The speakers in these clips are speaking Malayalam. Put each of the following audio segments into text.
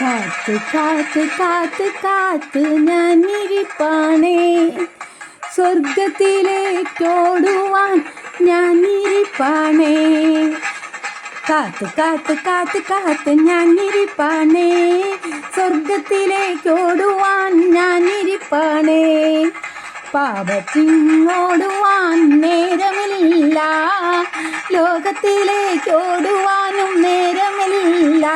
കാത്ത് കാത്ത് കാത്ത് കാത്ത് ഞാൻ ഇരിപ്പാണേ. സ്വർഗത്തിലേക്കോടുവാൻ ഞാൻ ഇരിപ്പാണേ. കാത്ത് കാത്ത് കാത്ത് കാത്ത് ഞാൻ ഇരിപ്പാണേ. സ്വർഗത്തിലേക്കോടുവാൻ ഞാൻ ഇരിപ്പാണേ. പാപത്തിങ്ങോടുവാൻ നേരമില്ല. ലോകത്തിലേക്കോടുവാനും നേരമില്ല.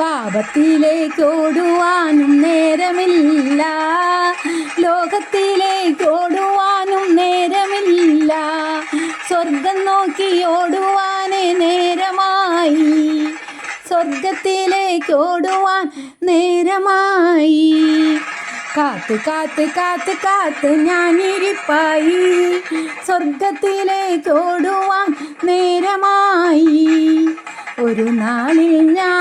പാപത്തിലേക്കോടുവാനും നേരമില്ല. ലോകത്തിലേക്കോടുവാനും നേരമില്ല. സ്വർഗം നോക്കി ഓടുവാനേ നേരമായി. സ്വർഗത്തിലേക്കോടുവാൻ നേരമായി. കാത്ത് കാത്ത് കാത്ത് കാത്ത് ഞാനിരിപ്പായി. സ്വർഗത്തിലേക്കോടുവാൻ നേരമായി. ഒരു നാളിൽ ഞാനൻ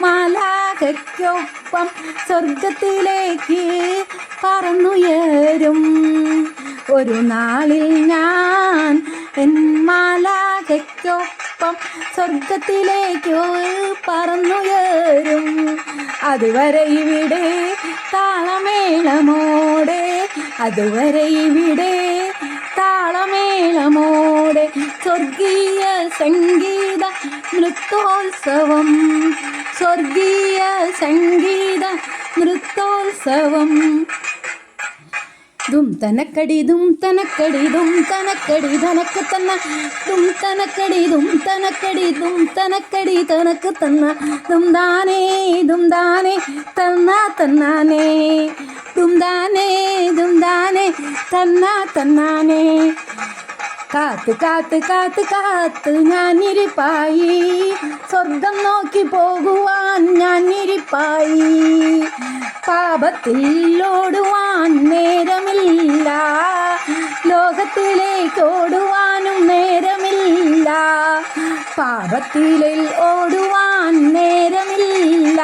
മാലാകയ്ക്കൊപ്പം സ്വർഗത്തിലേക്ക് പറന്നുയരും. ഒരു നാളിൽ ഞാൻ എൻ മാലാഖയ്ക്കൊപ്പം സ്വർഗത്തിലേക്ക് പറന്നുയരും. അതുവരെ ഇവിടെ താളമേളമോടെ അതുവരെ ഇവിടെ സ്വർഗീയ സംഗീത നൃത്തോത്സവം. സ്വർഗീയ സംഗീത നൃത്തോത്സവം. ദും തനക്കടി ദും തനക്കടി ദും തനക്കടി തനക്ക് തന്ന. ദും തനക്കടി ദും തനക്കടി ദും തനക്കടി തനക്ക് തന്ന. ദും ദാനേ ദും ദാനേ തന്ന തന്നാനേ. ദും ദാനേ ദും ദാനേ തന്ന തന്നാനേ. കാത്ത് കാത്ത് കാത്ത് കാത്ത് ഞാനിരിപ്പായി. സ്വർഗം നോക്കി പോകുവാൻ ഞാനിരിപ്പായി. പാപത്തിൽ ഓടുവാൻ നേരമില്ല. ലോകത്തിലേക്ക് ഓടുവാനും നേരമില്ല. പാപത്തിലിൽ ഓടുവാൻ നേരമില്ല.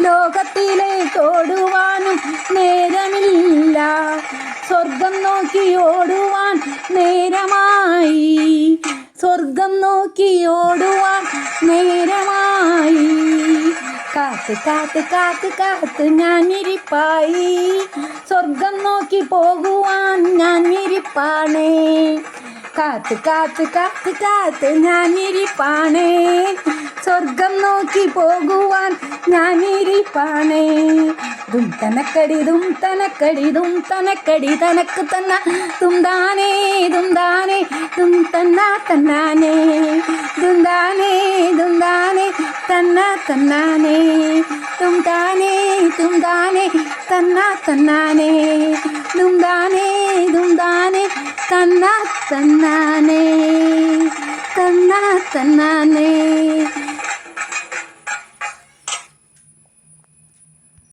ലോകത്തിലേക്ക് ഓടുവാനും നേരമില്ല. സ്വർഗം നോക്കി ഓടുവാൻ നേരമായി. സ്വർഗം നോക്കി ഓടുവാൻ നേരമായി. കാത്ത് കാത്ത് കാത്ത് കാത്ത് ഞാൻ ഇരിപ്പായി. സ്വർഗം നോക്കി പോകുവാൻ ഞാൻ ഇരിപ്പാണേ. കാത്ത് കാത്ത് കാത്ത് കാത്ത് ഞാനിരിപ്പാണേ. സ്വർഗം നോക്കി പോകുവാൻ ഞാനിരിപ്പാണേ. തും തനക്കടി തും തനക്കടി തും തനക്കടി തനക്ക് തന്ന ദും ദാനേ തും തന്ന തന്നാനേ. ദും ദാനേ തന്ന തന്നാനേ. തും താനേ തും താനേ തന്ന തന്നാനേ. തും താനേ തും ദാനേ തന്ന തന്നാനേ തന്ന തന്നാനേ